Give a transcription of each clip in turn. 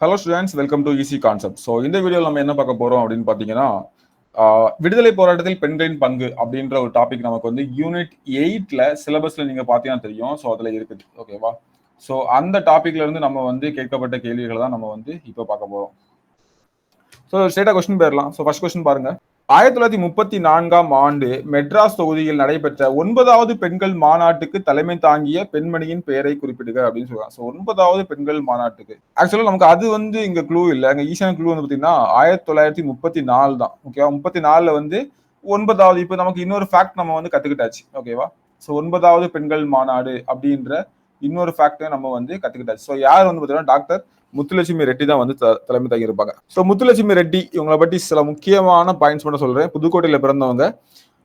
Hello students welcome to easy concept so இந்த வீடியோவில் நம்ம என்ன பார்க்க போறோம் அப்படின்னு பார்த்தீங்கன்னா ஆஹ், விடுதலை போராட்டத்தில் பெண்களின் பங்கு அப்படின்ற ஒரு டாபிக் நமக்கு வந்து யூனிட் எயிட்ல சிலபஸ்ல நீங்க பார்த்தீங்கன்னா தெரியும். ஸோ அதுல இருக்குது. ஓகேவா ஸோ அந்த டாபிக்ல இருந்து நம்ம வந்து கேட்கப்பட்ட கேள்விகளை தான் நம்ம வந்து இப்போ பார்க்க போறோம். ஸோ ஸ்டேட்டா கொஸ்டின் போயிடலாம். ஸோ ஃபர்ஸ்ட் கொஸ்டின் பாருங்க. ஆயிரத்தி தொள்ளாயிரத்தி முப்பத்தி நான்காம் ஆண்டு மெட்ராஸ் தொகுதியில் நடைபெற்ற ஒன்பதாவது பெண்கள் மாநாட்டுக்கு தலைமை தாங்கிய பெண்மணியின் பெயரை குறிப்பிடுக அப்படின்னு சொல்றாங்க. ஸோ ஒன்பதாவது பெண்கள் மாநாட்டுக்கு. ஆக்சுவலா நமக்கு அது வந்து இங்க க்ளூ இல்லை. அங்கே ஈஸியான க்ளூ வந்து பார்த்தீங்கன்னா ஆயிரத்தி தொள்ளாயிரத்தி முப்பத்தி நாலு தான். ஓகேவா முப்பத்தி நாலுல வந்து ஒன்பதாவது இப்போ நமக்கு இன்னொரு ஃபேக்ட் நம்ம வந்து கத்துக்கிட்டாச்சு. ஓகேவா ஸோ ஒன்பதாவது பெண்கள் மாநாடு அப்படின்ற இன்னொரு ஃபேக்டை நம்ம வந்து கத்துக்கிட்டாச்சு. ஸோ யார் வந்து பார்த்தீங்கன்னா டாக்டர் முத்துலட்சுமி ரெட்டி தான் வந்து த- தலைமை தாங்கி இருப்பாங்க ஸோ முத்துலட்சுமி ரெட்டி இவங்களை பற்றி சில முக்கியமான பாயிண்ட்ஸ் மட்டும் சொல்றேன். புதுக்கோட்டையில் பிறந்தவங்க.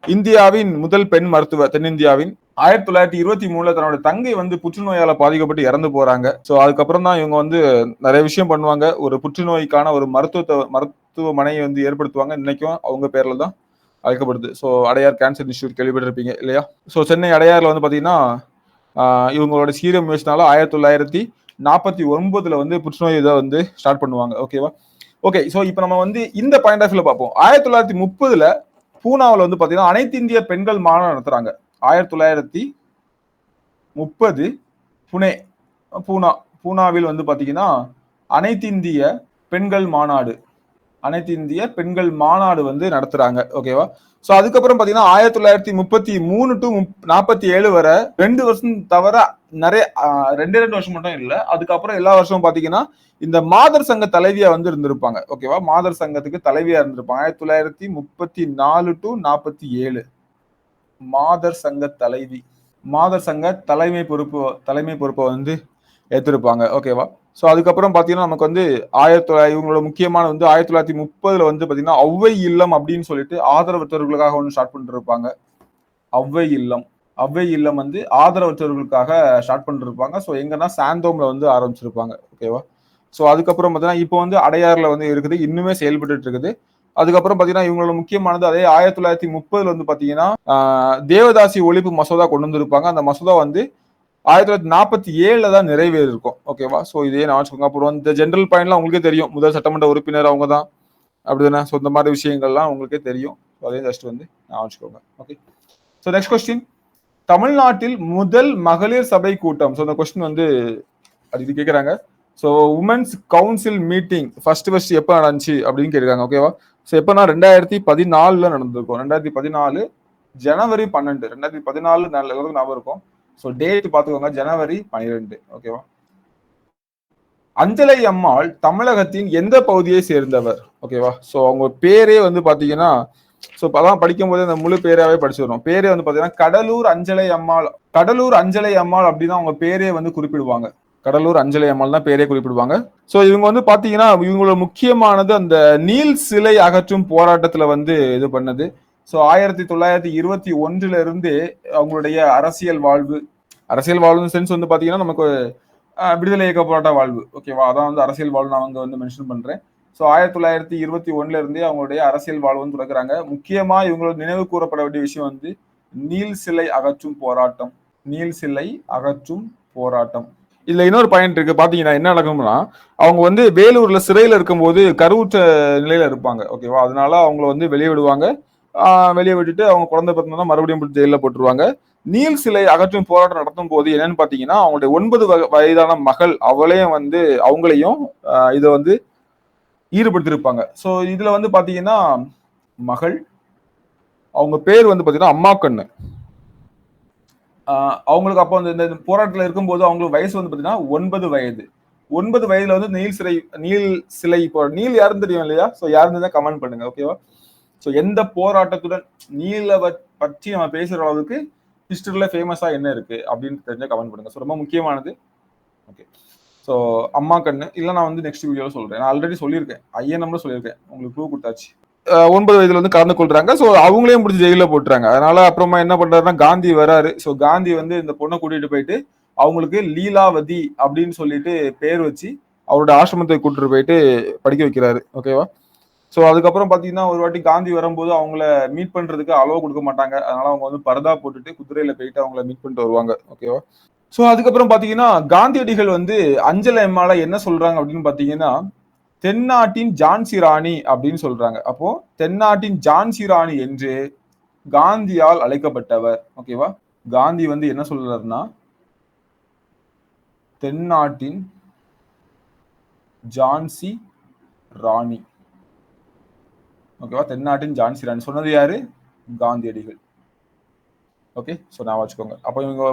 இந்தியாவின் முதல் பெண் மருத்துவர் தென்னிந்தியாவின் ஆயிரத்தி தொள்ளாயிரத்தி இருபத்தி மூணுல தன்னோட தங்கை வந்து புற்றுநோயால பாதிக்கப்பட்டு இறந்து போறாங்க. ஸோ அதுக்கப்புறம் தான் இவங்க வந்து நிறைய விஷயம் பண்ணுவாங்க. ஒரு புற்றுநோய்க்கான ஒரு மருத்துவத்தை மருத்துவமனையை வந்து ஏற்படுத்துவாங்க. இன்னைக்கும் அவங்க பேர்ல தான் அழைக்கப்படுது. ஸோ அடையார் கேன்சர் இன்ஸ்டியூட் கேள்விப்பட்டிருப்பீங்க இல்லையா? ஸோ சென்னை அடையார்ல வந்து பாத்தீங்கன்னா இவங்களோட சீரம் முயற்சினால ஆயிரத்தி தொள்ளாயிரத்தி நாற்பத்தி ஒன்பதுல வந்து புற்றுநோய் இதை வந்து ஸ்டார்ட் பண்ணுவாங்க ஓகேவா ஓகே ஸோ இப்போ நம்ம வந்து இந்த பாயிண்ட் ஆஃப் வியூல பார்ப்போம். ஆயிரத்தி தொள்ளாயிரத்தி முப்பதுல பூனாவில் வந்து பார்த்தீங்கன்னா அனைத்து இந்திய பெண்கள் மாநாடு நடத்துறாங்க. ஆயிரத்தி தொள்ளாயிரத்தி முப்பது புனே பூனா பூனாவில் வந்து பார்த்தீங்கன்னா அனைத்து இந்திய பெண்கள் மாநாடு. அனைத்து இந்திய பெண்கள் மாநாடு வந்து நடத்துறாங்க ஓகேவா ஸோ அதுக்கப்புறம் பார்த்தீங்கன்னா ஆயிரத்தி தொள்ளாயிரத்தி முப்பத்தி மூணு டு நாற்பத்தி ஏழு வரை ரெண்டு வருஷம் தவிர நிறைய ரெண்டு ரெண்டு வருஷம் மட்டும் இல்லை அதுக்கப்புறம் எல்லா வருஷமும் பார்த்தீங்கன்னா இந்த மாதர் சங்க தலைவியா வந்து இருந்திருப்பாங்க ஓகேவா மாதர் சங்கத்துக்கு தலைவியா இருந்திருப்பாங்க. ஆயிரத்தி தொள்ளாயிரத்தி முப்பத்தி நாலு டு நாற்பத்தி ஏழு. மாதர் சங்க தலைவி. மாதர் சங்க தலைமை பொறுப்பு தலைமை பொறுப்பை வந்து ஏற்றிருப்பாங்க ஓகேவா ஸோ அதுக்கப்புறம் பார்த்தீங்கன்னா நமக்கு வந்து ஆயிரத்தி தொள்ளாயிரத்தி இவங்களோட முக்கியமான வந்து ஆயிரத்தி தொள்ளாயிரத்தி முப்பதுல வந்து பார்த்தீங்கன்னா ஒவ்வை இல்லம் அப்படின்னு சொல்லிட்டு ஆதரவற்றவர்களுக்காக ஒன்று ஸ்டார்ட் பண்ணிருப்பாங்க. ஒவ்வை இல்லம். ஒவ்வை இல்லம் வந்து ஆதரவற்றவர்களுக்காக ஸ்டார்ட் பண்ணிருப்பாங்க. ஸோ எங்கன்னா சாந்தோம்ல வந்து ஆரம்பிச்சிருப்பாங்க. ஓகேவா ஸோ அதுக்கப்புறம் பார்த்தீங்கன்னா இப்போ வந்து அடையாறுல வந்து இருக்குது. இன்னுமே செயல்பட்டு இருக்குது. அதுக்கப்புறம் பார்த்தீங்கன்னா இவங்களோட முக்கியமானது அதே ஆயிரத்தி தொள்ளாயிரத்தி முப்பதுல வந்து பார்த்தீங்கன்னா தேவதாசி ஒழிப்பு மசோதா கொண்டு வந்திருப்பாங்க. அந்த மசோதா வந்து ஆயிரத்தி தொள்ளாயிரத்தி நாற்பத்தி ஏழில் தான் நிறைவேறிருக்கும் ஓகேவா ஸோ இதே நான் வச்சுக்கோங்க அப்புறம் இந்த ஜென்ரல் பாயிண்ட்லாம் உங்களுக்கே தெரியும். முதல் சட்டமன்ற உறுப்பினர் அவங்க தான். அப்படி தானே ஸோ இந்த மாதிரி விஷயங்கள்லாம் உங்களுக்கே தெரியும். ஸோ அதையும் ஜஸ்ட் வந்து நான் வச்சுக்கோங்க ஓகே ஸோ நெக்ஸ்ட் கொஸ்டின் தமிழ்நாட்டில் முதல் மகளிர் சபை கூட்டம். ஸோ இந்த கொஸ்டின் வந்து அது இது கேட்குறாங்க so women's council meeting first first எப்போ நடந்துச்சு அப்படின்னு கேட்குறாங்க ஓகேவா ஸோ எப்போனா ரெண்டாயிரத்தி பதினாலில் நடந்திருக்கும். ரெண்டாயிரத்தி பதினாலு ஜனவரி பன்னெண்டு. ரெண்டாயிரத்தி பதினாலு நல்ல எல்லாருக்கும் ஞாபகம் இருக்கும் ஸோ டேட் பார்த்துக்கோங்க ஜனவரி பனிரெண்டு ஓகேவா அஞ்சலை அம்மாள் தமிழகத்தின் எந்த பகுதியை சேர்ந்தவர் ஓகேவா ஸோ அவங்க பேரே வந்து பாத்தீங்கன்னா ஸோ அதான் படிக்கும் போது அந்த முழு பேராவே படிச்சிடுறோம் பேரே வந்து பாத்தீங்கன்னா கடலூர் அஞ்சலை அம்மாள் கடலூர் அஞ்சலை அம்மாள் அப்படின்னு அவங்க பேரே வந்து குறிப்பிடுவாங்க. கடலூர் அஞ்சலை அம்மாள் தான் பேரே குறிப்பிடுவாங்க. ஸோ இவங்க வந்து பாத்தீங்கன்னா இவங்களோட முக்கியமானது அந்த நீல் சிலை அகற்றும் போராட்டத்துல வந்து இது பண்ணது. ஸோ ஆயிரத்தி தொள்ளாயிரத்தி இருபத்தி ஒன்றுல இருந்து அவங்களுடைய அரசியல் வாழ்வு அரசியல் வாழ்வு சென்ஸ் வந்து பார்த்தீங்கன்னா நமக்கு விடுதலை இயக்க போராட்ட வாழ்வு. ஓகேவா அதான் வந்து அரசியல் வாழ்வு நான் அங்க வந்து மென்ஷன் பண்ணுறேன் ஸோ ஆயிரத்தி தொள்ளாயிரத்தி இருபத்தி ஒண்ணுல இருந்தே அவங்களுடைய அரசியல் வாழ்வு வந்து தொடங்குறாங்க. முக்கியமாக இவங்களோட நினைவு கூறப்பட வேண்டிய விஷயம் வந்து நீல் சிலை அகற்றும் போராட்டம். நீல் சிலை அகற்றும் போராட்டம். இதுல இன்னொரு பாயிண்ட் இருக்கு. பாத்தீங்கன்னா என்ன நடக்கும்னா அவங்க வந்து வேலூர்ல சிறையில இருக்கும்போது கருவுற்ற நிலையில இருப்பாங்க. ஓகேவா அதனால அவங்கள வந்து வெளியே விடுவாங்க. வெளியே விட்டுட்டு அவங்க குழந்தை பிறந்தா மறுபடியும் ஜெயிலில் போட்டுருவாங்க. நீல் சிலை அகற்றும் போராட்டம் நடத்தும் போது என்னன்னு பாத்தீங்கன்னா அவங்களுடைய ஒன்பது வயதான மகள் அவளையும் வந்து அவங்களையும் ஆஹ் இதை வந்து ஈடுபடுத்திருப்பாங்க. ஸோ இதுல வந்து பாத்தீங்கன்னா மகள் அவங்க பேர் வந்து பாத்தீங்கன்னா அம்மா கண்ணு. ஆஹ் அவங்களுக்கு அப்போ அந்த இந்த போராட்டத்தில் இருக்கும்போது அவங்களுக்கு வயசு வந்து பாத்தீங்கன்னா ஒன்பது வயது. ஒன்பது வயதுல வந்து நீல் சிலை நீல் சிலை இப்போ நீல் யாருன்னு தெரியும் இல்லையா? ஸோ யாருன்னு தான் கமெண்ட் பண்ணுங்க ஓகேவா ஸோ எந்த போராட்டத்துடன் நீல பற்றி நம்ம பேசுகிற அளவுக்கு ஹிஸ்டரியில் ஃபேமஸாக என்ன இருக்கு அப்படின்னு தெரிஞ்ச கமெண்ட் பண்ணுங்க. ஸோ ரொம்ப முக்கியமானது. ஓகே ஸோ அம்மா கண்ணு. இல்லை நான் வந்து நெக்ஸ்ட் வீடியோவில் சொல்கிறேன் நான் ஆல்ரெடி சொல்லியிருக்கேன். ஐயன் நம்பர் சொல்லியிருக்கேன். உங்களுக்கு ப்ரூவ் கொடுத்தாச்சு. ஒன்பது வயதுல வந்து கலந்து கொள்றாங்க. ஸோ அவங்களையும் பிடிச்சி ஜெயிலில் போட்டுறாங்க. அதனால அப்புறமா என்ன பண்றாருன்னா காந்தி வராரு. ஸோ காந்தி வந்து இந்த பொண்ணை கூட்டிட்டு போயிட்டு அவங்களுக்கு லீலாவதி அப்படின்னு சொல்லிட்டு பேர் வச்சு அவரோட ஆசிரமத்தை கூட்டிட்டு போயிட்டு படிக்க வைக்கிறாரு. ஓகேவா ஸோ அதுக்கப்புறம் பார்த்தீங்கன்னா ஒரு வாட்டி காந்தி வரும்போது அவங்கள மீட் பண்ணுறதுக்கு அளவு கொடுக்க மாட்டாங்க. அதனால அவங்க வந்து பரதா போட்டுட்டு குதிரையில் போயிட்டு அவங்கள மீட் பண்ணிட்டு வருவாங்க. ஓகேவா ஸோ அதுக்கப்புறம் பார்த்தீங்கன்னா காந்தியடிகள் வந்து அஞ்சல் எம்மால என்ன சொல்றாங்க அப்படின்னு பார்த்தீங்கன்னா தென்னாட்டின் ஜான்சி ராணி அப்படின்னு சொல்றாங்க. அப்போ தென்னாட்டின் ஜான்சி ராணி என்று காந்தியால் அழைக்கப்பட்டவர். ஓகேவா காந்தி வந்து என்ன சொல்றாருன்னா தென்னாட்டின் ஜான்சி ராணி. ஓகேவா தென்னாட்டின் ஜான்சிரான் சொன்னது யாரு? காந்தியடிகள். ஓகே ஸோ நான் வச்சுக்கோங்க அப்போ இவங்க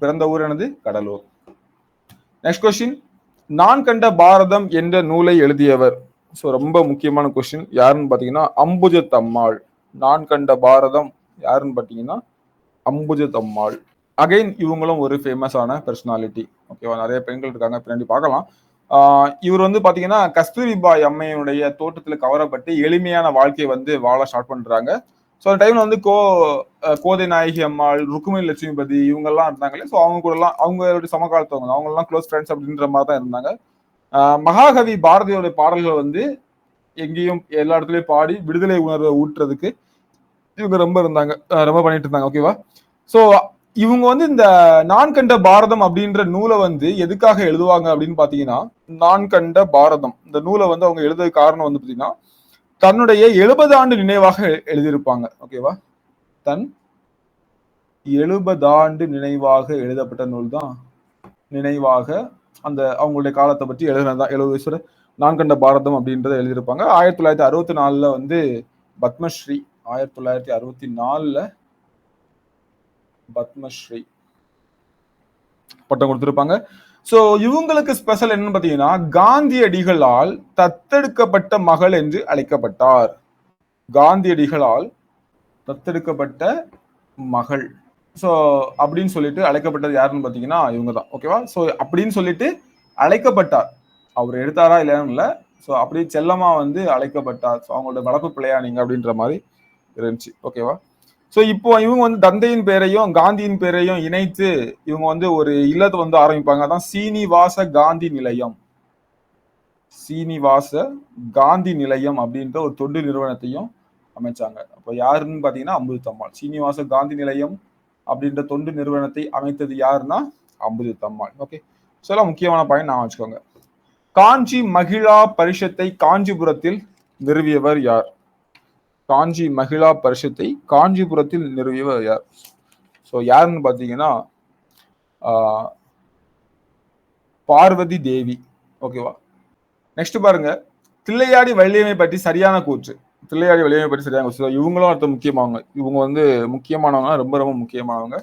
பிறந்த ஊர் எனது கடலூர். நெக்ஸ்ட் கொஸ்டின் நான் கண்ட பாரதம் என்ற நூலை எழுதியவர். ஸோ ரொம்ப முக்கியமான கொஸ்டின் யாருன்னு பார்த்தீங்கன்னா அம்புஜத்தம்மாள் நான் கண்ட பாரதம் யாருன்னு பார்த்தீங்கன்னா அம்புஜத்தம்மாள் அகைன் இவங்களும் ஒரு ஃபேமஸான பர்சனாலிட்டி ஓகேவா நிறைய பெண்கள் இருக்காங்க. பின்னாடி பார்க்கலாம். இவர் வந்து பாத்தீங்கன்னா கஸ்தூரிபாய் அம்மையுடைய தோட்டத்துல கவரப்பட்டு எளிமையான வாழ்க்கையை வந்து வாழ ஸ்டார்ட் பண்றாங்க. ஸோ அந்த டைம்ல வந்து கோ கோதை நாயகி அம்மாள் ருக்குமணி லட்சுமிபதி இவங்க எல்லாம் இருந்தாங்களே. ஸோ அவங்க கூட எல்லாம் அவங்களுடைய சமகாலத்தவங்க அவங்க எல்லாம் க்ளோஸ் ஃப்ரெண்ட்ஸ் அப்படின்ற மாதிரி தான் இருந்தாங்க. மகாகவி பாரதியோட பாடல்கள் வந்து எங்கேயும் எல்லா இடத்துலயும் பாடி விடுதலை உணர்வை ஊட்டுறதுக்கு இவங்க ரொம்ப இருந்தாங்க. ரொம்ப பண்ணிட்டு இருந்தாங்க. ஓகேவா ஸோ இவங்க வந்து இந்த நான் கண்ட பாரதம் அப்படின்ற நூலை வந்து எதுக்காக எழுதுவாங்க அப்படின்னு பாத்தீங்கன்னா நான் கண்ட பாரதம். இந்த நூலை வந்து அவங்க எழுத காரணம் வந்து பாத்தீங்கன்னா தன்னுடைய எழுபது ஆண்டு நினைவாக எழுதியிருப்பாங்க. ஓகேவா தன் எழுபது ஆண்டு நினைவாக எழுதப்பட்ட நூல் தான் நினைவாக அந்த அவங்களுடைய காலத்தை பற்றி எழுதுனதான் எழுபது வயசுல நான் கண்ட பாரதம் அப்படின்றத எழுதியிருப்பாங்க. ஆயிரத்தி தொள்ளாயிரத்தி அறுபத்தி நாலுல வந்து பத்மஸ்ரீ ஆயிரத்தி தொள்ளாயிரத்தி அறுபத்தி நாலுல பத்மஸ்ரீ பட்டம் கொடுத்திருப்பாங்க. சோ இவங்களுக்கு ஸ்பெஷல் என்னன்னு பாத்தீங்கன்னா காந்தியடிகளால் தத்தெடுக்கப்பட்ட மகள் என்று அழைக்கப்பட்டார். காந்தியடிகளால் தத்தெடுக்கப்பட்ட மகள். ஸோ அப்படின்னு சொல்லிட்டு அழைக்கப்பட்டது யாருன்னு பாத்தீங்கன்னா இவங்க தான் ஓகேவா ஸோ அப்படின்னு சொல்லிட்டு அழைக்கப்பட்டார். அவர் எடுத்தாரா இல்லையான்னு இல்லை. ஸோ அப்படி செல்லமா வந்து அழைக்கப்பட்டார். ஸோ அவங்களோட வளர்ப்பு பிள்ளையா நீங்க அப்படின்ற மாதிரி இருந்துச்சு. ஓகேவா ஸோ இப்போ இவங்க வந்து தந்தையின் பேரையும் காந்தியின் பேரையும் இணைத்து இவங்க வந்து ஒரு இல்லத்தை வந்து ஆரம்பிப்பாங்க. அதான் சீனிவாச காந்தி நிலையம். சீனிவாச காந்தி நிலையம் அப்படின்ற ஒரு தொண்டு நிறுவனத்தையும் அமைச்சாங்க. அப்போ யாருன்னு பார்த்தீங்கன்னா அம்புதம்மாள் சீனிவாச காந்தி நிலையம் அப்படின்ற தொண்டு நிறுவனத்தை அமைத்தது யாருன்னா அம்புதம்மாள் ஓகே ஸோ எல்லாம் முக்கியமான பாயிண்ட் நான் வச்சுக்கோங்க. காஞ்சி மகிழா பரிஷத்தை காஞ்சிபுரத்தில் நிறுவியவர் யார்? காஞ்சி மகிழா பரிஷத்தை காஞ்சிபுரத்தில் நிறுவியவர் யார்? ஸோ யாருன்னு பார்த்தீங்கன்னா பார்வதி தேவி. ஓகேவா நெக்ஸ்ட் பாருங்க. தில்லையாடி வள்ளியமை பற்றி சரியான கூற்று. தில்லையாடி வள்ளியமை பற்றி சரியான கூற்று. இவங்களும் அடுத்த முக்கியமானவங்க. இவங்க வந்து முக்கியமானவங்க ரொம்ப ரொம்ப முக்கியமானவங்க.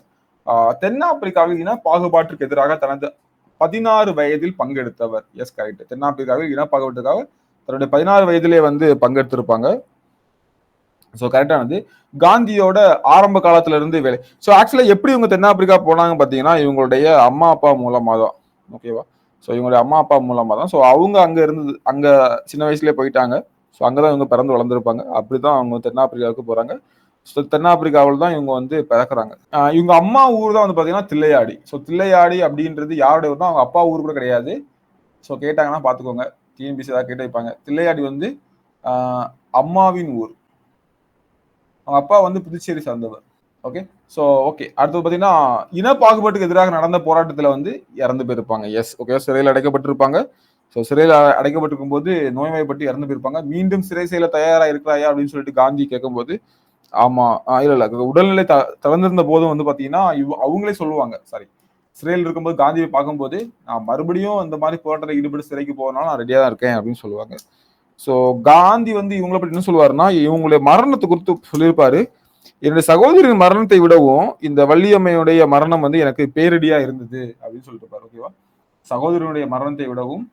தென்னாப்பிரிக்காவில் இன பாகுபாட்டிற்கு எதிராக தனது பதினாறு வயதில் பங்கெடுத்தவர். எஸ் கரெக்ட் தென்னாப்பிரிக்காவில் இன பாகுபாட்டுக்காக தன்னுடைய பதினாறு வயதிலே வந்து பங்கெடுத்திருப்பாங்க. ஸோ கரெக்டானது காந்தியோட ஆரம்ப காலத்துல இருந்து வேலை. ஸோ ஆக்சுவலாக எப்படி இவங்க தென்னாப்பிரிக்கா போனாங்க பார்த்தீங்கன்னா இவங்களுடைய அம்மா அப்பா மூலமாக தான். ஓகேவா ஸோ இவங்களுடைய அம்மா அப்பா மூலமாக தான். ஸோ அவங்க அங்கே இருந்து அங்கே சின்ன வயசுலேயே போயிட்டாங்க. ஸோ அங்கே தான் இவங்க பிறந்து வளர்ந்துருப்பாங்க. அப்படி தான் அவங்க தென்னாப்பிரிக்காவுக்கு போகிறாங்க ஸோ தென்னாப்பிரிக்காவில் தான் இவங்க வந்து பிறக்கிறாங்க. இவங்க அம்மா ஊர் தான் வந்து பார்த்தீங்கன்னா தில்லையாடி. ஸோ தில்லையாடி அப்படின்றது யாருடைய ஊர் தான் அவங்க அப்பா ஊர் கூட கிடையாது. ஸோ கேட்டாங்கன்னா பார்த்துக்கோங்க டிஎன்பிசி ஏதாவது கேட்டு வைப்பாங்க. தில்லையாடி வந்து அம்மாவின் ஊர். அவங்க அப்பா வந்து புதுச்சேரி சார்ந்தவர். ஓகே ஸோ ஓகே அடுத்தது பார்த்தீங்கன்னா இன பாகுபாட்டுக்கு எதிராக நடந்த போராட்டத்தில் வந்து இறந்து போயிருப்பாங்க. எஸ் ஓகே சிறையில் அடைக்கப்பட்டிருப்பாங்க. ஸோ சிறையில் அடைக்கப்பட்டிருக்கும் போது நோய்வாய்ப்பட்டு இறந்து போயிருப்பாங்க. மீண்டும் சிறை செயல தயாராக இருக்கிறாயா அப்படின்னு சொல்லிட்டு காந்தி கேட்கும்போது ஆமா இல்லை இல்லை. உடல்நிலை த திறந்திருந்த போதும் வந்து பார்த்தீங்கன்னா இவ் அவங்களே சொல்லுவாங்க. சாரி சிறையில் இருக்கும்போது காந்தியை பார்க்கும்போது நான் மறுபடியும் இந்த மாதிரி போராட்டத்தில் ஈடுபட்டு சிறைக்கு போகனாலும் நான் ரெடியாக தான் இருக்கேன் அப்படின்னு சொல்லுவாங்க. ஸோ காந்தி வந்து இவங்களை பற்றி என்ன சொல்லுவாருன்னா இவங்களுடைய மரணத்தை குறித்து சொல்லியிருப்பாரு. என்னுடைய சகோதரியின் மரணத்தை விடவும் இந்த வள்ளியம்மையுடைய மரணம் வந்து எனக்கு பேரடியா இருந்தது அப்படின்னு சொல்லிட்டு இருப்பாரு ஓகேவா சகோதரனுடைய மரணத்தை விடவும்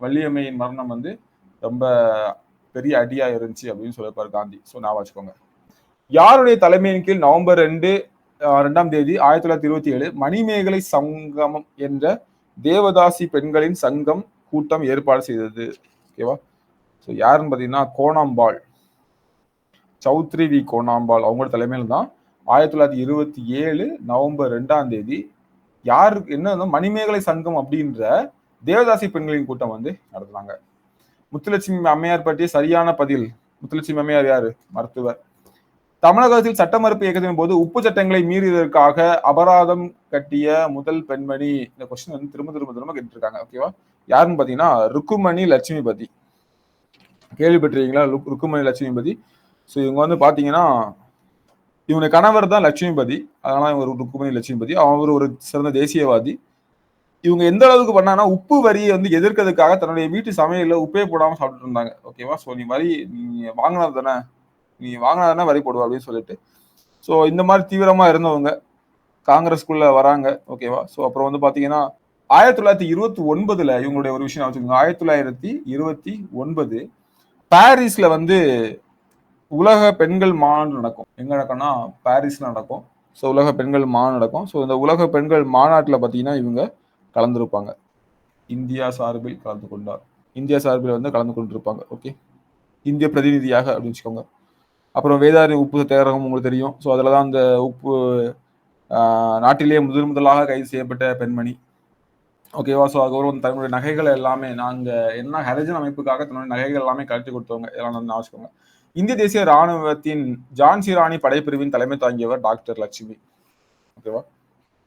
வள்ளியம்மையின் மரணம் வந்து ரொம்ப பெரிய அடியா இருந்துச்சு அப்படின்னு சொல்லியிருப்பாரு காந்தி. ஸோ நான் வச்சுக்கோங்க. யாருடைய தலைமையின் கீழ் நவம்பர் ரெண்டு ரெண்டாம் தேதி ஆயிரத்தி தொள்ளாயிரத்தி இருபத்தி ஏழு மணிமேகலை சங்கமம் என்ற தேவதாசி பெண்களின் சங்கம் கூட்டம் ஏற்பாடு செய்தது ஓகேவா ஸோ யாருன்னு பார்த்தீங்கன்னா கோணாம்பாள். சௌத்ரி வி. கோணாம்பாள். அவங்களோட தலைமையில் தான் ஆயிரத்தி தொள்ளாயிரத்தி இருபத்தி ஏழு நவம்பர் ரெண்டாம் தேதி யாருக்கு என்ன மணிமேகலை சங்கம் அப்படின்ற தேவதாசி பெண்களின் கூட்டம் வந்து நடத்துனாங்க. முத்துலட்சுமி அம்மையார் பற்றிய சரியான பதில். முத்துலட்சுமி அம்மையார் யாரு? மருத்துவர். தமிழகத்தில் சட்ட மறுப்பு இயக்கத்தின் போது உப்பு சட்டங்களை மீறியதற்காக அபராதம் கட்டிய முதல் பெண்மணி. இந்த கொஸ்டின் வந்து திரும்ப திரும்ப திரும்ப கேட்டுருக்காங்க. ஓகேவா யாருன்னு பாத்தீங்கன்னா ருக்குமணி லட்சுமிபதி. கேள்விப்பட்டிருக்கீங்களா? லுக் ருக்குமணி லட்சுமிபதி. ஸோ இவங்க வந்து பார்த்தீங்கன்னா இவனுடைய கணவர் தான் லட்சுமிபதி. அதனால் இவர் ருக்குமணி லட்சுமிபதி. அவர் ஒரு சிறந்த தேசியவாதி. இவங்க எந்த அளவுக்கு பண்ணாங்கன்னா உப்பு வரியை வந்து எதிர்க்கிறதுக்காக தன்னுடைய வீட்டு சமையலில் உப்பே போடாமல் சாப்பிட்டு இருந்தாங்க. ஓகேவா ஸோ நீ வரி நீ வாங்கினது தானே? நீ வாங்கினா தானே வரி போடுவா அப்படின்னு சொல்லிட்டு. ஸோ இந்த மாதிரி தீவிரமாக இருந்தவங்க காங்கிரஸ்குள்ள வராங்க. ஓகேவா ஸோ அப்புறம் வந்து பார்த்தீங்கன்னா ஆயிரத்தி தொள்ளாயிரத்தி இருபத்தி ஒன்பதுல இவங்களுடைய ஒரு விஷயம் வச்சுக்கோங்க. ஆயிரத்தி தொள்ளாயிரத்தி இருபத்தி ஒன்பது பாரிஸ்ல வந்து உலக பெண்கள் மாநாடு நடக்கும். எங்க நடக்கும்னா பாரிஸ்ல நடக்கும். ஸோ உலக பெண்கள் மாநாடு நடக்கும். ஸோ இந்த உலக பெண்கள் மாநாட்டில் பார்த்தீங்கன்னா இவங்க கலந்துருப்பாங்க. இந்தியா சார்பில் கலந்து கொண்டார். இந்தியா சார்பில் வந்து கலந்து கொண்டிருப்பாங்க. ஓகே இந்திய பிரதிநிதியாக அப்படின்னு வச்சுக்கோங்க. அப்புறம் வேதாரி உப்பு சத்தியாகிரகம் உங்களுக்கு தெரியும். ஸோ அதில் தான் அந்த உப்பு நாட்டிலேயே முதல் முதலாக கைது செய்யப்பட்ட பெண்மணி. ஓகேவா ஸோ அதுக்கப்புறம் தன்னுடைய நகைகள் எல்லாமே நாங்கள் என்ன ஹரிஜன் அமைப்புக்காக தன்னுடைய நகைகள் எல்லாமே கழட்டி கொடுத்தவங்க இதெல்லாம் வந்து வச்சுக்கோங்க இந்திய தேசிய ராணுவத்தின் ஜான்சி ராணி படைப்பிரிவின் தலைமை தாங்கியவர் டாக்டர் லட்சுமி. ஓகேவா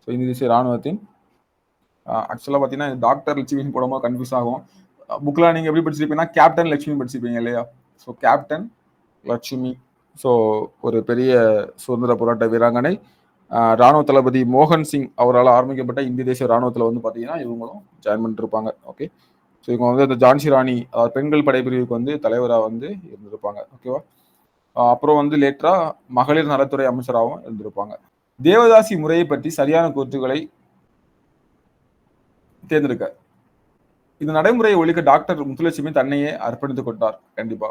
ஸோ இந்திய தேசிய ராணுவத்தின் ஆக்சுவலாக பார்த்தீங்கன்னா டாக்டர் லட்சுமின்னு போடும்போது கன்ஃபியூஸ் ஆகும். புக்கில் நீங்கள் எப்படி படிச்சிருப்பீங்கன்னா கேப்டன் லட்சுமி படிச்சிருப்பீங்க இல்லையா? So captain Lakshmi. ஸோ ஒரு பெரிய சுதந்திர போராட்ட வீராங்கனை. ராணுவ தளபதி மோகன் சிங் அவரால் ஆரம்பிக்கப்பட்ட இந்திய தேசிய ராணுவத்தில் வந்து பார்த்தீங்கன்னா இவங்களும் ஜாயின் பண்ணிருப்பாங்க ஓகே ஸோ இவங்க வந்து அந்த ஜான்சி ராணி அதாவது பெண்கள் படைப்பிரிவுக்கு வந்து தலைவராக வந்து இருந்திருப்பாங்க. ஓகேவா அப்புறம் வந்து லேட்டராக மகளிர் நலத்துறை அமைச்சராகவும் இருந்திருப்பாங்க. தேவதாசி முறையை பற்றி சரியான கூற்றுகளை தேர்ந்தெடுக்க. இந்த நடைமுறையை ஒழிக்க டாக்டர் முத்துலட்சுமி தன்னையே அர்ப்பணித்துக் கொண்டார். கண்டிப்பா.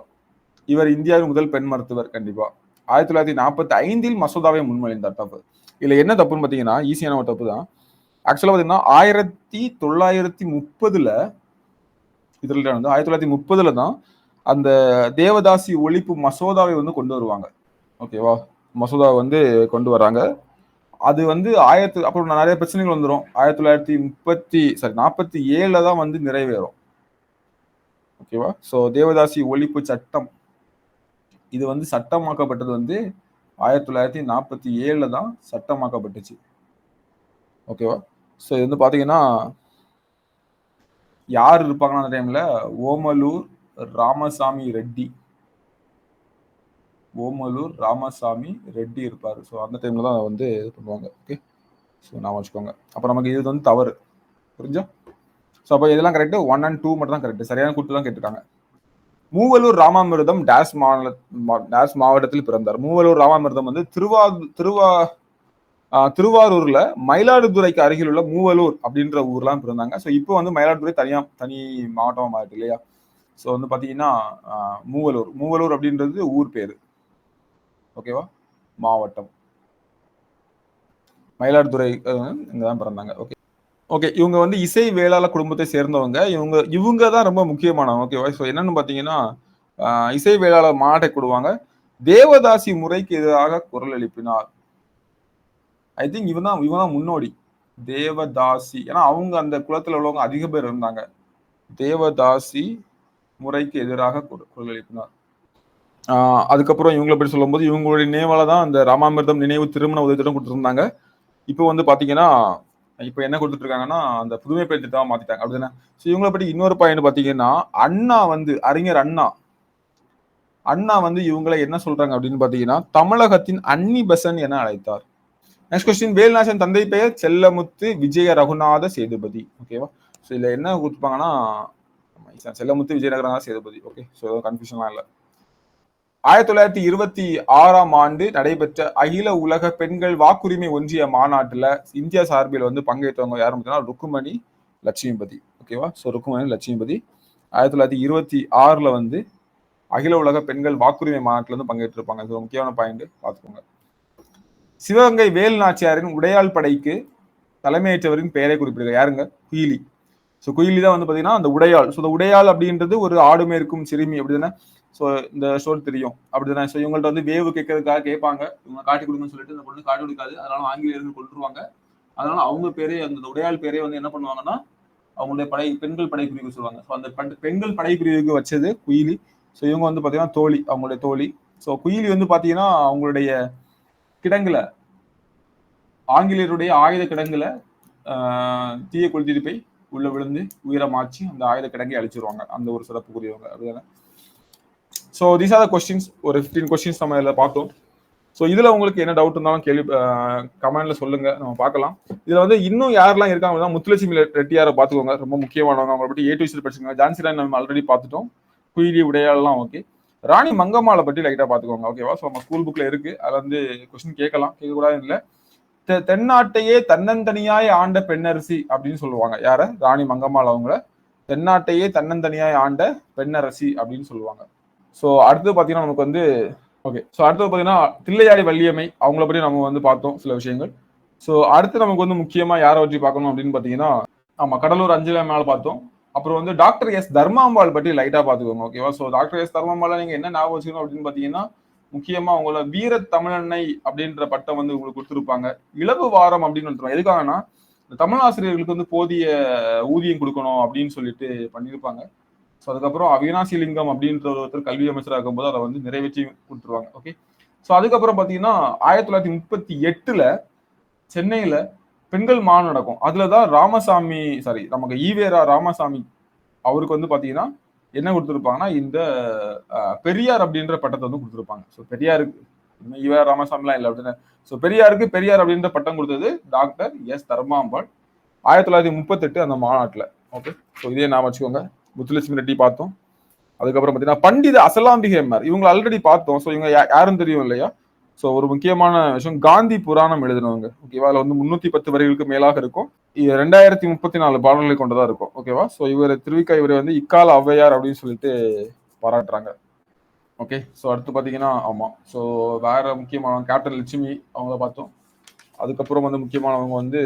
இவர் இந்தியாவின் முதல் பெண் மருத்துவர். கண்டிப்பா. ஆயிரத்தி தொள்ளாயிரத்தி நாற்பத்தி ஐந்தில் மசோதாவை முன்மொழிந்தார் தப்பு. இதில் என்ன தப்புன்னு பார்த்தீங்கன்னா ஈஸியான ஒரு தப்பு தான். ஆக்சுவலாக பார்த்தீங்கன்னா ஆயிரத்தி தொள்ளாயிரத்தி முப்பதில் இதில் வந்து ஆயிரத்தி தொள்ளாயிரத்தி முப்பதில் தான் அந்த தேவதாசி ஒழிப்பு மசோதாவை வந்து கொண்டு வருவாங்க. ஓகேவா மசோதா வந்து கொண்டு வராங்க. அது வந்து ஆயிரத்து அப்புறம் நிறைய பிரச்சனைகள் வந்துடும் ஆயிரத்தி தொள்ளாயிரத்தி முப்பத்தி சாரி நாற்பத்தி ஏழில் தான் வந்து நிறைவேறும். ஓகேவா ஸோ தேவதாசி ஒழிப்பு சட்டம் இது வந்து சட்டமாக்கப்பட்டது வந்து ஆயிரத்தி தொள்ளாயிரத்தி நாற்பத்தி ஏழில் தான் சட்டமாக்கப்பட்டுச்சு. ஓகேவா ஸோ இது வந்து பார்த்தீங்கன்னா யார் இருப்பாங்கன்னா அந்த டைமில் ஓமலூர் ராமசாமி ரெட்டி. ஓமலூர் ராமசாமி ரெட்டி இருப்பார். ஸோ அந்த டைமில் தான் வந்து இது பண்ணுவாங்க. ஓகே ஸோ நான் வச்சுக்கோங்க. அப்போ நமக்கு இது வந்து தவறு. புரிஞ்சா? ஸோ அப்போ இதெல்லாம் கரெக்டு ஒன் அண்ட் டூ மட்டும் தான் கரெக்ட் சரியான கூட்டு தான் கேட்டிருக்காங்க. மூவலூர் ராமாமிர்தம் டேஸ் மாநில டேஸ் மாவட்டத்தில் பிறந்தார். மூவலூர் ராமாமிர்தம் வந்து திருவா திருவா திருவாரூர்ல மயிலாடுதுறைக்கு அருகில் உள்ள மூவலூர் அப்படின்ற ஊர்லாம் பிறந்தாங்க. ஸோ இப்போ வந்து மயிலாடுதுறை தனியா தனி மாவட்டமாக மாறிட்டு இல்லையா? ஸோ வந்து பார்த்தீங்கன்னா மூவலூர். மூவலூர் அப்படின்றது ஊர் பேர். ஓகேவா மாவட்டம். மயிலாடுதுறை இங்கே தான் பிறந்தாங்க. ஓகே ஓகே இவங்க வந்து இசை வேளாள குடும்பத்தை சேர்ந்தவங்க. இவங்க இவங்க தான் ரொம்ப முக்கியமானவங்க. ஓகேவா ஸோ என்னன்னு பார்த்தீங்கன்னா இசை வேளாளர் மாநாட்டை கூடுவாங்க. தேவதாசி முறைக்கு எதிராக குரல் எழுப்பினார். ஐ திங்க் இவன் தான் இவன் தான் முன்னோடி. தேவதாசி. ஏன்னா அவங்க அந்த குலத்தில் உள்ளவங்க அதிக பேர் இருந்தாங்க. தேவதாசி முறைக்கு எதிராக குர- குரல் எழுப்பினார். அதுக்கப்புறம் இவங்களை பற்றி சொல்லும்போது இவங்களுடைய நினைவால தான் அந்த ராமாமிர்தம் நினைவு திருமண உதவி திட்டம் கொடுத்துருந்தாங்க. இப்போ வந்து பார்த்தீங்கன்னா இப்போ என்ன கொடுத்துட்டு இருக்காங்கன்னா அந்த புதுமை பெண் திட்டமாக மாத்திட்டாங்க. அப்படிதானே? ஸோ இவங்களை பற்றி இன்னொரு பாயிண்ட் பார்த்தீங்கன்னா அண்ணா வந்து அறிஞர் அண்ணா. அண்ணா வந்து இவங்களை என்ன சொல்றாங்க அப்படின்னு பார்த்தீங்கன்னா தமிழகத்தின் அன்னி பெசன் என அழைத்தார். நெக்ஸ்ட் கொஸ்டின் வேல்நாசன் தந்தை பெயர் செல்லமுத்து விஜய ரகுநாத சேதுபதி. ஓகேவா ஸோ இதுல என்ன கொடுத்துப்பாங்கன்னா செல்லமுத்து விஜய ரகுநாத சேதுபதி. ஓகே ஸோ கன்ஃபியூஷன்லாம் இல்லை. ஆயிரத்தி தொள்ளாயிரத்தி இருபத்தி ஆறாம் ஆண்டு நடைபெற்ற அகில உலக பெண்கள் வாக்குரிமை ஒன்றிய மாநாட்டில் இந்தியா சார்பில் வந்து பங்கேற்றவங்க யாரும் பார்த்தீங்கன்னா ருக்குமணி லட்சுமிபதி. ஓகேவா ஸோ ருக்குமணி லட்சுமிபதி. ஆயிரத்தி தொள்ளாயிரத்தி இருபத்தி ஆறில் வந்து அகில உலக பெண்கள் வாக்குரிமை மாநாட்டில் வந்து பங்கேற்றிருப்பாங்க. இது ஒரு முக்கியமான பாயிண்ட் பார்த்துக்கோங்க. சிவகங்கை வேல் நாச்சியாரின் உடையாள் படைக்கு தலைமையேற்றவரின் பெயரை குறிப்பிடுங்க. யாருங்க? குயிலி. ஸோ குயிலி தான் வந்து பார்த்தீங்கன்னா அந்த உடையாள். ஸோ இந்த உடையாள் அப்படின்றது ஒரு ஆடுமே இருக்கும் சிறுமி அப்படிதானே? ஸோ இந்த ஸ்டோர் தெரியும். அப்படிதானே? ஸோ இவங்கள்ட்ட வந்து வேவு கேட்கறதுக்காக கேட்பாங்க. இவங்க காட்டி கொடுங்கன்னு சொல்லிட்டு இந்த பொண்ணு காட்டி கொடுக்காது. அதனால ஆங்கிலேயர்கள் கொண்டுருவாங்க அதனால அவங்க பேரே அந்த உடையாள் பேரே வந்து என்ன பண்ணுவாங்கன்னா அவங்களுடைய படை பெண்கள் படைப்பிரிவு சொல்லுவாங்க. ஸோ அந்த பெண்கள் படைப்பிரிவுக்கு வச்சது குயிலி. ஸோ இவங்க வந்து பார்த்தீங்கன்னா தோழி அவங்களுடைய தோழி. ஸோ குயிலி வந்து பார்த்தீங்கன்னா அவங்களுடைய கிடங்குல ஆங்கிலேயருடைய ஆயுத கிடங்குல தீய கொளுத்திட்டு போய் உள்ள விழுந்து உயரமாச்சு அந்த ஆயுத கிடங்கை அழிச்சிருவாங்க. அந்த ஒரு சிறப்புக்குரியவங்க அப்படிதானே so these are the questions ஒரு ஃபிஃப்டீன் கொஸ்டின்ஸ் நம்ம இதில் பார்த்தோம். ஸோ இதில் உங்களுக்கு என்ன டவுட் இருந்தாலும் கேள்வி கமெண்ட்ல சொல்லுங்க. நம்ம பார்க்கலாம். இதில் வந்து இன்னும் யாரெல்லாம் இருக்காங்க அப்படின்னா முத்துலட்சுமி ரெட்டியாரை பார்த்துக்கோங்க. ரொம்ப முக்கியமானவங்க. அவங்களை பற்றி ஏ டு படிச்சுக்கோங்க ஜான்சி ராணி நம்ம ஆல்ரெடி பார்த்துட்டோம். குயிலி உடையாளெல்லாம் ஓகே ராணி மங்கம்மாவை பற்றி லைட்டாக பார்த்துக்கோங்க. ஓகேவா ஸோ நம்ம ஸ்கூல் புக்கில் இருக்குது அதில் வந்து கொஸ்டின் கேட்கலாம். கேட்கக்கூடாது இல்லை. தென்னாட்டையே தன்னந்தனியாய் ஆண்ட பெண்ணரசி அப்படின்னு சொல்லுவாங்க. யார? ராணி மங்கம்மாள் அவங்கள. தென்னாட்டையே தன்னந்தனியாய் ஆண்ட பெண்ணரசி அப்படின்னு சொல்லுவாங்க. ஸோ அடுத்து பார்த்தீங்கன்னா நமக்கு வந்து ஓகே ஸோ அடுத்தது பார்த்தீங்கன்னா தில்லையாடி வள்ளியம்மை. அவங்கள பற்றி நம்ம வந்து பார்த்தோம் சில விஷயங்கள். ஸோ அடுத்து நமக்கு வந்து முக்கியமாக யாரை பற்றி பார்க்கணும் அப்படின்னு பார்த்தீங்கன்னா ஆமாம் கடலூர் அஞ்சலி மேலே பார்த்தோம். அப்புறம் வந்து டாக்டர் எஸ் தர்மாம்பாள் பற்றி லைட்டாக பார்த்துக்கோங்க ஓகேவா ஸோ டாக்டர் எஸ் தர்மாம்பாலை நீங்கள் என்ன ஞாபகம் வச்சுக்கணும் அப்படின்னு பார்த்தீங்கன்னா முக்கியமா அவங்கள வீர தமிழன்னை அப்படின்ற பட்டம் வந்து உங்களுக்கு கொடுத்துருப்பாங்க. இலவு வாரம் அப்படின்னு வந்துருவாங்க எதுக்காகனா தமிழ் ஆசிரியர்களுக்கு வந்து போதிய ஊதியம் கொடுக்கணும் அப்படின்னு சொல்லிட்டு பண்ணியிருப்பாங்க. ஸோ அதுக்கப்புறம் அவினாசி லிங்கம் அப்படின்ற ஒருத்தர் கல்வி அமைச்சராக இருக்கும்போது அதை வந்து நிறைவேற்றி கொடுத்துருவாங்க. ஓகே ஸோ அதுக்கப்புறம் பார்த்தீங்கன்னா ஆயிரத்தி தொள்ளாயிரத்தி முப்பத்தி எட்டுல சென்னையில பெண்கள் மாநாடு நடக்கும் அதுல தான் ராமசாமி சாரி நமக்கு ஈவேரா ராமசாமி அவருக்கு வந்து பார்த்தீங்கன்னா என்ன கொடுத்துருப்பாங்கன்னா இந்த பெரியார் அப்படின்ற பட்டத்தை வந்து கொடுத்துருப்பாங்க. ஸோ பெரியாருக்கு இன்னும் ராமசாமிலாம் இல்லை அப்படின்னு. ஸோ பெரியாருக்கு பெரியார் அப்படின்ற பட்டம் கொடுத்தது டாக்டர் எஸ் தர்மாம்பாள் ஆயிரத்தி தொள்ளாயிரத்தி முப்பத்தெட்டு அந்த மாநாட்டில். ஓகே ஸோ இதே நான் வச்சுக்கோங்க. முத்துலட்சுமி ரெட்டி பார்த்தோம். அதுக்கப்புறம் பார்த்தீங்கன்னா பண்டித அசலாம்பிகை அம்மார். இவங்க ஆல்ரெடி பார்த்தோம். ஸோ இவங்க யாரும் யாருன்னு தெரியும் இல்லையா? ஸோ ஒரு முக்கியமான விஷயம் காந்தி புராணம் எழுதினவங்க ஓகேவா அதில் வந்து முன்னூத்தி பத்து வரிகளுக்கு மேலாக இருக்கும். ரெண்டாயிரத்தி முப்பத்தி நாலு பாடல்களை கொண்டதா இருக்கும் ஓகேவா ஸோ இவர் திருவிக்கா இவரை வந்து இக்கால ஔவையார் அப்படின்னு சொல்லிட்டு பாராட்டுறாங்க. ஓகே ஸோ அடுத்து பார்த்தீங்கன்னா ஆமாம் ஸோ வேற முக்கியமான கேப்டன் லட்சுமி அவங்கள பார்த்தோம். அதுக்கப்புறம் வந்து முக்கியமானவங்க வந்து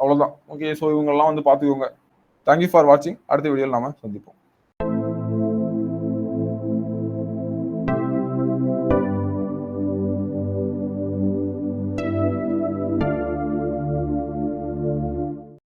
அவ்வளோதான் ஓகே ஸோ இவங்கெல்லாம் வந்து பார்த்துக்கோங்க தேங்க்யூ ஃபார் வாட்சிங் அடுத்த வீடியோவில் நாம சந்திப்போம்.